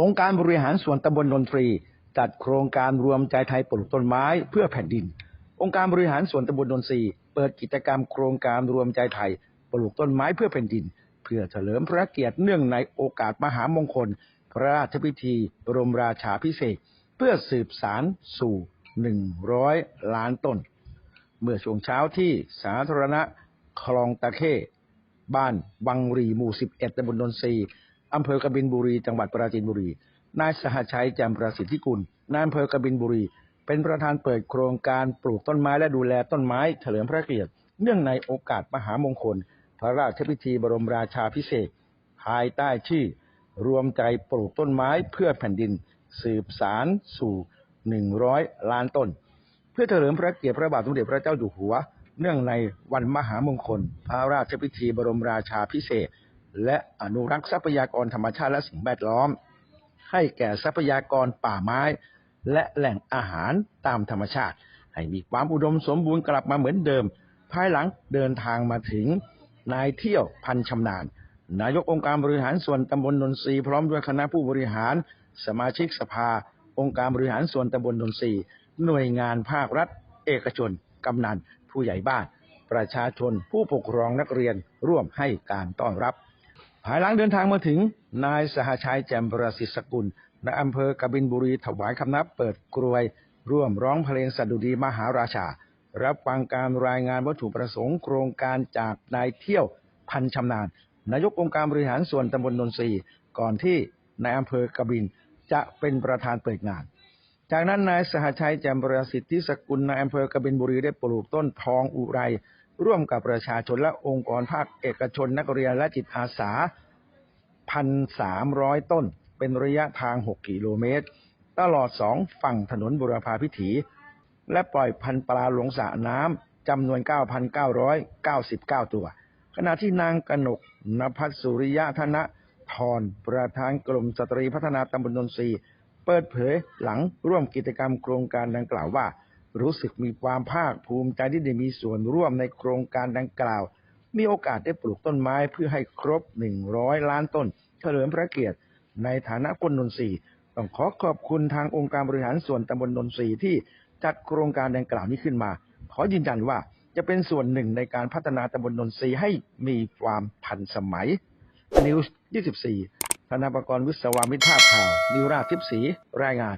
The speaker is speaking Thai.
องค์การบริหารส่วนตำบลนนทรี จัดโครงการรวมใจไทยปลูกต้นไม้เพื่อแผ่นดิน องค์การบริหารส่วนตำบลนนทรีเปิดกิจกรรมโครงการรวมใจไทยปลูกต้นไม้เพื่อแผ่นดิน เพื่อเฉลิมพระเกียรติเนื่องในโอกาสมหามงคล พระราชพิธี บรมราชาพิเศษเพื่อสืบสารสู่ 100 ล้านต้น เมื่อช่วงเช้าที่สาธารณะคลองตะเข้บ้านวังรีหมู่ 11ตำบลนนทรี อำเภอกบินบุรี จังหวัดปราจีนบุรี นายสหชัยแจ่มประสิทธิกุลนายอำเภอกบินบุรี เป็นประธานเปิดโครงการปลูกต้นไม้และดูแลต้นไม้เฉลิมพระเกียรติ เนื่องในโอกาสมหามงคล พระราชพิธีบรมราชาพิเศษภายใต้ชื่อ รวมใจปลูกต้นไม้เพื่อแผ่นดิน สืบสารสู่ 100 ล้านต้น เพื่อเฉลิมพระเกียรติพระบาทสมเด็จพระเจ้าอยู่หัว เนื่องในวันมหามงคล พระราชพิธีบรมราชาพิเศษ และอนุรักษ์ทรัพยากรธรรมชาติและสิ่งแวดล้อม ให้แก่ทรัพยากรป่าไม้ และแหล่งอาหารตามธรรมชาติ ให้มีความอุดมสมบูรณ์กลับมาเหมือนเดิม ภายหลังเดินทางมาถึงนายเที่ยวพันชำนาญ นายกองค์การบริหารส่วนตำบลนนทรีพร้อมด้วยคณะผู้บริหาร สมาชิกสภา องค์การบริหารส่วนตำบลนนทรีหน่วยงานภาครัฐ เอกชนกำนันผู้ใหญ่บ้าน ประชาชนผู้ปกครองนักเรียนร่วมให้การต้อนรับ ภายหลังเดินทางมาถึงนายสหชัยแจ่มประสิทธิ์สกุลในอำเภอกบินบุรีถวายคำนับเปิดกรวย ร่วมร้องเพลงสดุดีมหาราชา รับฟังการรายงานวัตถุประสงค์โครงการจากนายเที่ยวพันชำนาญนายกองค์การบริหารส่วนตำบลนนทรีย์ก่อนที่นายอำเภอกบินจะเป็นประธานเปิดงาน จากนั้นนายสหชัยแจ่มประสิทธิสกุลนายอำเภอกบินบุรีได้ปลูกต้นทองอุไร ร่วมกับประชาชนและองค์กรภาคเอกชนนักเรียนและจิตอาสา 1,300 ต้น เป็นระยะทาง 6 กิโลเมตร ตลอดสองฝั่งถนนบุรพาพิถี และปล่อยพันปลาหลงสระน้ำจำนวน 9,999 ตัว ขณะที่นางกนกนภัสสุริยะธนะทรประธานกลุ่มสตรีพัฒนาตำบลนนทรีเปิดเผยหลังร่วมกิจกรรมโครงการดังกล่าวว่า รู้สึกมีความภาคภูมิใจที่ได้มีส่วนร่วมในโครงการดังกล่าว มีโอกาสได้ปลูกต้นไม้เพื่อให้ครบ 100 ล้านต้นเฉลิมพระเกียรติ ในฐานะคนนนทรีย์ต้องขอขอบคุณทางองค์การบริหารส่วนตำบลนนทรีย์ที่จัดโครงการดังกล่าวนี้ขึ้นมา ขอยืนยันว่าจะเป็นส่วนหนึ่งในการพัฒนาตำบลนนทรีย์ให้มีความทันสมัยนิวส์24ธนาปกรณ์วิศวามิตรภาพข่าว นิวราชทิพย์ศรีรายงาน